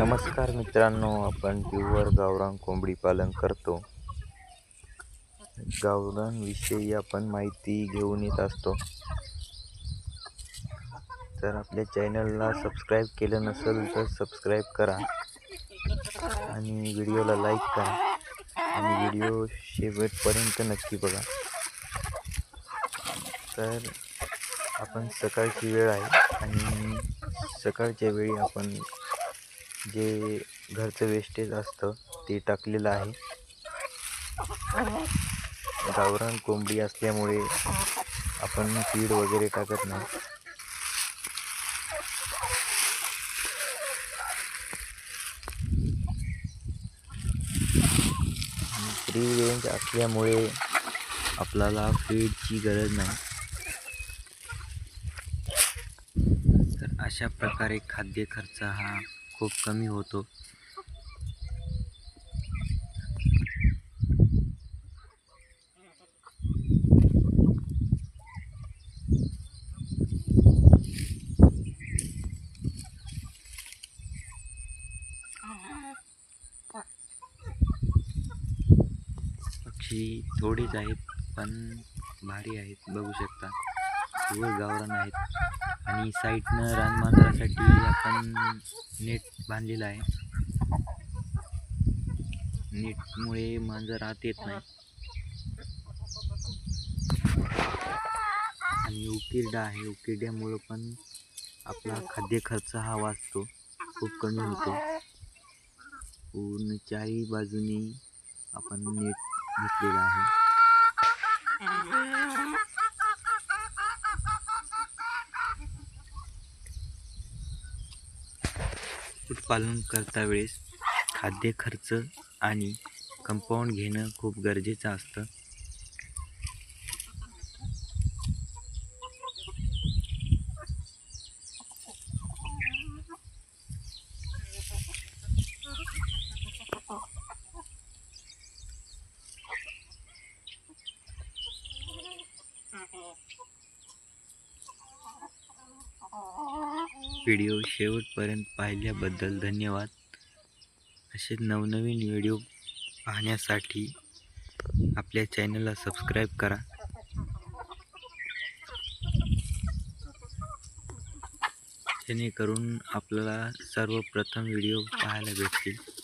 नमस्कार मित्रांनो आपण प्युअर गावरान कोंबडी पालन करतो. गावरानविषयी आपण माहिती घेऊन येत असतो. तर आपल्या चॅनलला सबस्क्राईब केलं नसेल तर सबस्क्राईब करा आणि व्हिडिओला लाईक करा. आणि व्हिडिओ शेवटपर्यंत नक्की बघा. तर आपण सकाळची वेळ आहे आणि सकाळच्या वेळी आपण जे घरचं वेस्टेज असतं ते टाकलेलं आहे. गावरान कोंबडी असल्यामुळे आपण फीड वगैरे टाकत नाही. फ्री रेंज असल्यामुळे आपल्याला फीडची गरज नाही. तर अशा प्रकारे खाद्य खर्च हा खूप कमी होतो. पक्षी थोडेच आहेत पण भारी आहेत. बघू शकता. व गावरान आहेत. आणि साईडनं रानमांजरासाठी आपण नेट बांधलेलं आहे. नेटमुळे मांजर आत येत नाही. आणि उकिरडा आहे. उकिरड्यामुळं पण आपला खाद्य खर्च हा वाचतो. खूप कमी होतो. पूर्ण चारही बाजूनी आपण नेट घेतलेला आहे. कुक्कुटपालन करता वेळेस खाद्य खर्च आणि कंपाऊंड घेणं खूप गरजेचं असतं. व्हिडिओ शेवटपर्यंत पाहिल्याबद्दल धन्यवाद. असे नवनवीन व्हिडिओ पाहण्यासाठी आपल्या चॅनलला सबस्क्राईब करा. जेणेकरून आपल्याला सर्वप्रथम व्हिडिओ पाहायला भेटतील.